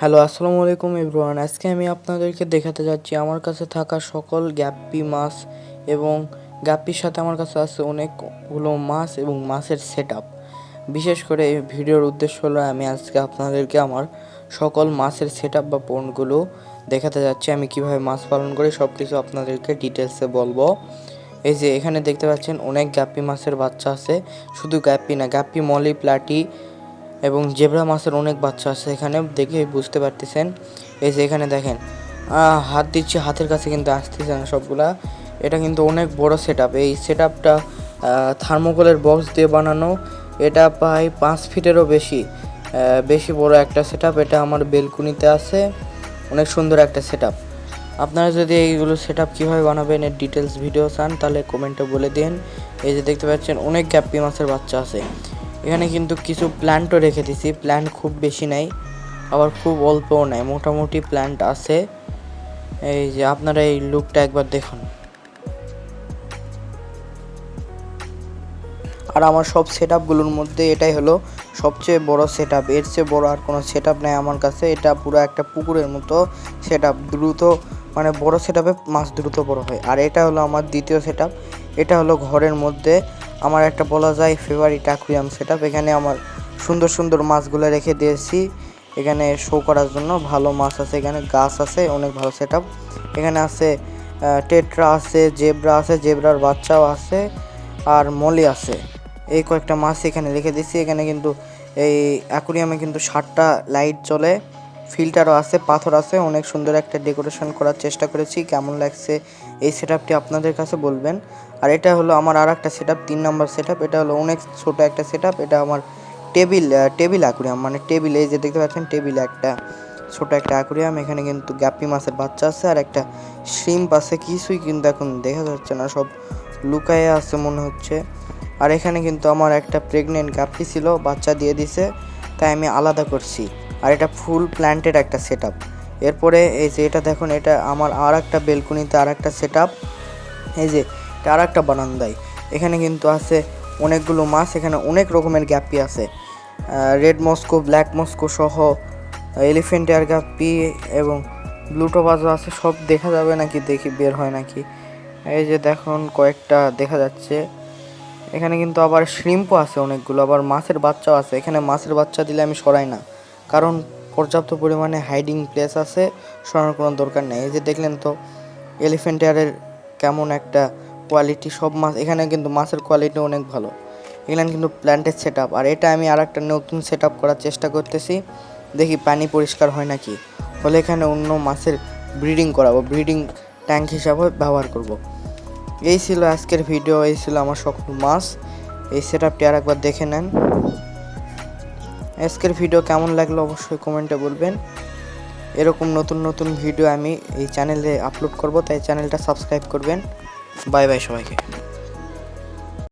Hello, আসসালামু আলাইকুম everyone. আজকে আমি আপনাদেরকে দেখাতে যাচ্ছি আমার কাছে থাকা সকল গ্যাপ্পি মাছ এবং গ্যাপ্পির সাথে আমার কাছে আছে অনেকগুলো মাছ এবং মাছের সেট বিশেষ করে এই ভিডিওর উদ্দেশ্য হলো আমি আজকে আপনাদেরকে আমার সকল মাছের সেট বা পণ্যগুলো দেখাতে যাচ্ছি। আমি কীভাবে মাছ পালন করি সব কিছু আপনাদেরকে ডিটেলসে বলব। এই যে এখানে দেখতে পাচ্ছেন অনেক গ্যাপ্পি মাছের বাচ্চা আছে। শুধু গ্যাপ্পি না, গ্যাপ্পি মলি প্লাটি এবং জেব্রা মাছের অনেক বাচ্চা আছে এখানে দেখে বুঝতে পারতেছেন। এই যে এখানে দেখেন হাত দিচ্ছি, হাতের কাছে কিন্তু আসতেছে না সবগুলা। এটা কিন্তু অনেক বড় সেট এই সেট আপটা থার্মোকলের বক্স দিয়ে বানানো। এটা প্রায় পাঁচ ফিটেরও বেশি বেশি বড় একটা সেট এটা আমার বেলকুনিতে আছে। অনেক সুন্দর একটা সেট আপনারা যদি এইগুলো সেট আপ কীভাবে বানাবেন এর ডিটেলস ভিডিও চান, তাহলে কমেন্টে বলে দিন। এই যে দেখতে পাচ্ছেন, অনেক গ্যাপ্পি মাছের বাচ্চা আছে। এখানে কিন্তু কিছু প্ল্যান্টও রেখে দিছি। প্ল্যান্ট খুব বেশি নাই, আবার খুব অল্পও নাই। মোটামুটি প্ল্যান্ট আছে। এই যে আপনারা এই লুকটা একবার দেখুন। আর আমার সব সেট আপগুলোর মধ্যে এটাই হলো সবচেয়ে বড় সেট আপ এর চেয়ে বড় আর কোনো সেট আপ নেই আমার কাছে। এটা পুরো একটা পুকুরের মতো সেট আপ দ্রুত মানে বড় সেট আপে মাছ দ্রুত বড় হয়। আর এটা হলো আমার দ্বিতীয় সেট আপ এটা হলো ঘরের মধ্যে আমার একটা বলা যায় ফেভারিট অ্যাকুরিয়াম সেট এখানে আমার সুন্দর সুন্দর মাছগুলো রেখে দিয়েছি। এখানে শো করার জন্য ভালো মাছ আছে, এখানে গাছ আছে, অনেক ভালো সেটআপ এখানে আছে টেট্রা আছে জেব্রা আছে জেব্রার বাচ্চাও আছে, আর মলি আছে। এই কয়েকটা মাছ এখানে রেখে দিয়েছি। এখানে কিন্তু এই অ্যাকুরিয়ামে কিন্তু ষাটটা লাইট চলে ফিল্টারও আছে, পাথর আছে, অনেক সুন্দর একটা ডেকোরেশন করার চেষ্টা করেছি, কেমন লাগছে এই সেট আপনাদের কাছে বলবেন। আর এটা হলো আমার আর একটা সেট তিন নম্বর সেট এটা হলো অনেক ছোট একটা সেট এটা আমার টেবিল টেবিল অ্যাকুরিয়াম মানে টেবিল, এই যে দেখতে পাচ্ছেন টেবিল একটা ছোট একটা অ্যাকুরিয়াম এখানে কিন্তু গ্যাপি মাছের বাচ্চা আছে, আর একটা শ্রিম্প আছে, কিছুই কিন্তু এখন দেখা যাচ্ছে না, সব লুকায়ে আছে মনে হচ্ছে। আর এখানে কিন্তু আমার একটা প্রেগনেন্ট গাপ্পি ছিল, বাচ্চা দিয়ে দিছে, তাই আমি আলাদা করছি। আর এটা ফুল প্ল্যান্টেড একটা সেট এরপরে এই যে এটা দেখুন, এটা আমার আর একটা বেলকুনিতে আর একটা সেট এই যে এটা আর একটা বারান্দায়। এখানে কিন্তু আছে অনেকগুলো মাছ, এখানে অনেক রকমের গ্যাপি আছে। রেড মস্কো ব্ল্যাক মস্কো সহ এলিফেন্ট এয়ার গাপ্পি এবং ব্লুটোবাজও আছে, সব দেখা যাবে নাকি, দেখি, বের হয় নাকি। এই যে দেখুন, কয়েকটা দেখা যাচ্ছে। এখানে কিন্তু আবার শ্রিম্পও আছে অনেকগুলো, আবার মাছের বাচ্চাও আছে। এখানে মাছের বাচ্চা দিলে আমি সরাই না। কারণ পর্যাপ্ত পরিমাণে হাইডিং প্লেস আছে, সরানোর কোনো দরকার নেই। এই যে দেখলেন তো এলিফেন্ট এয়ারের কেমন একটা কোয়ালিটি সব মাছ, এখানে কিন্তু মাছের কোয়ালিটি অনেক ভালো। এখানে কিন্তু প্ল্যান্টের সেট আর এটা আমি আর একটা নতুন সেট করার চেষ্টা করতেছি। দেখি পানি পরিষ্কার হয় নাকি? হলে এখানে অন্য মাছের ব্রিডিং করাবো ব্রিডিং ট্যাঙ্ক হিসাবে ব্যবহার করব। এই ছিল আজকের ভিডিও এই ছিল আমার সকল মাছ। এই সেট আপটি আর একবার দেখে নেন। আজকের ভিডিও কেমন লাগল অবশ্যই কমেন্টে বলবেন। এরকম নতুন নতুন ভিডিও আমি এই চ্যানেলে আপলোড করব, তাই চ্যানেলটা সাবস্ক্রাইব করবেন। বাই বাই সবাইকে।